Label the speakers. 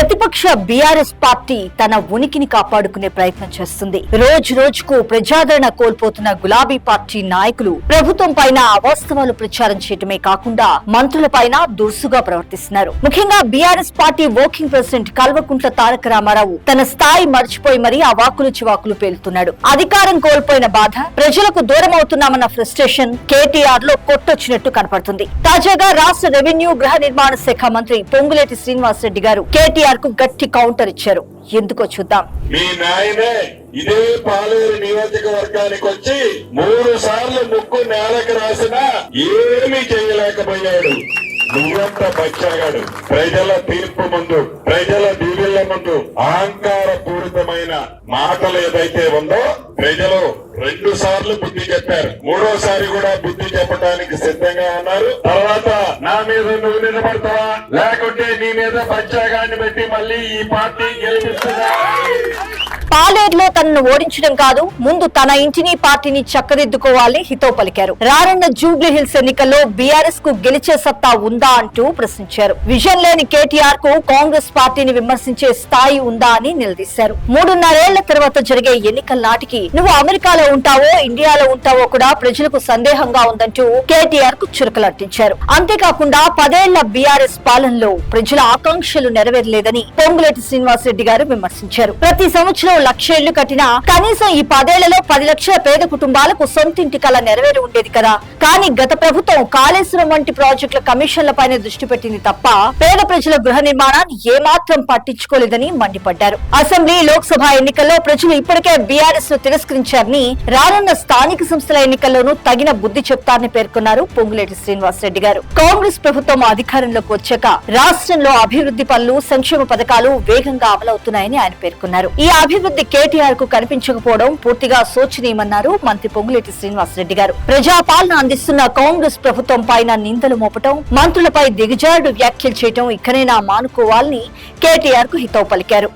Speaker 1: ప్రతిపక్ష BRS party తన ఉనికిని కాపాడుకునే ప్రయత్నం చేస్తుంది. రోజు రోజుకు ప్రజాదరణ కోల్పోతున్న గులాబీ పార్టీ నాయకులు ప్రభుత్వం పైన అవాస్తవాలు ప్రచారం చేయటమే కాకుండా మంత్రుల పైన దురుసుగా ప్రవర్తిస్తున్నారు. ముఖ్యంగా BRS party working president Kalvakuntla Taraka Rama Rao తన స్థాయి మర్చిపోయి మరీ అవాకులు చివాకులు పేలుతున్నాడు. అధికారం కోల్పోయిన బాధ ప్రజలకు దూరం అవుతున్నామన్న ఫ్రస్ట్రేషన్ కేటీఆర్లో కొట్టొచ్చినట్టు కనపడుతుంది. తాజాగా రాష్ట్ర రెవెన్యూ గృహ నిర్మాణ శాఖ మంత్రి పొంగులేటి శ్రీనివాసరెడ్డి గారు కేటీఆర్ కు గట్టి కౌంటర్ ఇచ్చారు. ఎందుకో చూద్దాం.
Speaker 2: మీ నాయనే ఇదే పాలేరు నియోజకవర్గానికి వచ్చి మూడు సార్లు ముక్కు నేలకు రాసినా ఏమీ చేయలేకపోయాడు. నువ్వంతా బచ్చాగాడు. ప్రజల తీర్పు ముందు ప్రజల దీవెళ్ళ ముందు అహంకారం ఆయన మాటలు ఏదైతే ఉందో ప్రజలు రెండు సార్లు బుద్ధి చెప్పారు. మూడోసారి కూడా బుద్ధి చెప్పడానికి సిద్ధంగా ఉన్నారు. తర్వాత నా మీద నువ్వు నిలబడతావా? లేకుంటే నీ మీద బచ్చాగాన్ని పెట్టి మళ్ళీ ఈ పార్టీ గెలిపిస్తుందా?
Speaker 1: పాలేరులో తనను ఓడించడం కాదు ముందు తన ఇంటిని పార్టీని చక్కదిద్దుకోవాలని హితో పలికారు. రానున్న జూబ్లీ హిల్స్ ఎన్నికల్లో బీఆర్ఎస్కు గెలిచే సత్తా ఉందా అంటూ ప్రశ్నించారు. విజన్ లేని కేటీఆర్కు కాంగ్రెస్ పార్టీని విమర్శించే స్థాయి ఉందా అని నిలదీశారు. మూడున్నరేళ్ళ తర్వాత జరిగే ఎన్నికల నాటికి నువ్వు అమెరికాలో ఉంటావో ఇండియాలో ఉంటావో కూడా ప్రజలకు సందేహంగా ఉందంటూ కేటీఆర్కు చురకలట్టించారు అంతేకాకుండా పదేళ్ళ బీఆర్ఎస్ పాలనలో ప్రజల ఆకాంక్షలు నెరవేరలేదని పొంగులేటి శ్రీనివాసరెడ్డి గారు విమర్శించారు. ప్రతి సంవత్సరం లక్షేళ్ళు కట్టినా కనీసం ఈ పదేళ్ళలో పది లక్షల పేద కుటుంబాలకు సొంతింటి కల నెరవేరి ఉండేది కదా. కానీ గత ప్రభుత్వం కాళేశ్వరం వంటి ప్రాజెక్టుల కమిషన్ల పైన దృష్టి పెట్టింది తప్ప పేద ప్రజల గృహ నిర్మాణాన్ని ఏమాత్రం పట్టించుకోలేదని మండిపడ్డారు. అసెంబ్లీ లోక్సభ ఎన్నికల్లో ప్రజలు ఇప్పటికే బీఆర్ఎస్ను తిరస్కరించారని రానున్న స్థానిక సంస్థల ఎన్నికల్లోనూ తగిన బుద్ధి చెప్తారని పేర్కొన్నారు పొంగులేటి శ్రీనివాసరెడ్డి గారు. కాంగ్రెస్ ప్రభుత్వం అధికారంలోకి వచ్చాక రాష్ట్రంలో అభివృద్ధి పనులు సంక్షేమ పథకాలు వేగంగా అమలవుతున్నాయని ఆయన పేర్కొన్నారు. ఈ అభివృద్ధి కేటీఆర్కు కనిపించకపోవడం పూర్తిగా శోచనీయమన్నారు మంత్రి పొంగులేటి శ్రీనివాసరెడ్డి గారు. ప్రజాపాలన అందిస్తున్న కాంగ్రెస్ ప్రభుత్వం పైన నిందలు మోపటం మంత్రులపై దిగజారుడు వ్యాఖ్యలు చేయటం ఇక్కడైనా మానుకోవాలని కేటీఆర్కు హితవు పలికారు.